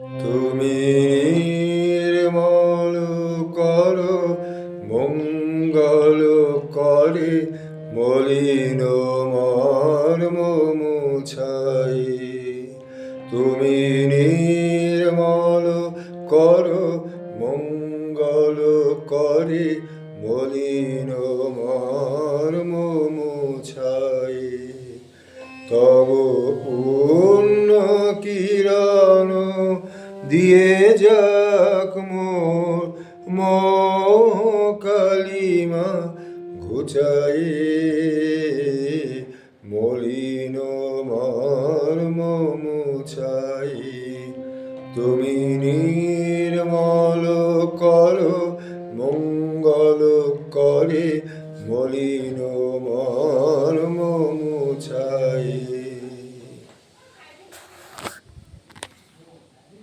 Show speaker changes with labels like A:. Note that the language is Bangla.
A: তুমি নির্মল কর, মঙ্গল করে, মলিন মর্ম মুছাই। তুমি নির্মল কর, মঙ্গল করে, মলিন মর্ম মুছাই। তব দিয়ে যাক মোর কালিমা ঘুচাই মলিন মর্ম মুছাই তুমি নির্মল কর, মঙ্গল করে মলিন মর্ম মুছাই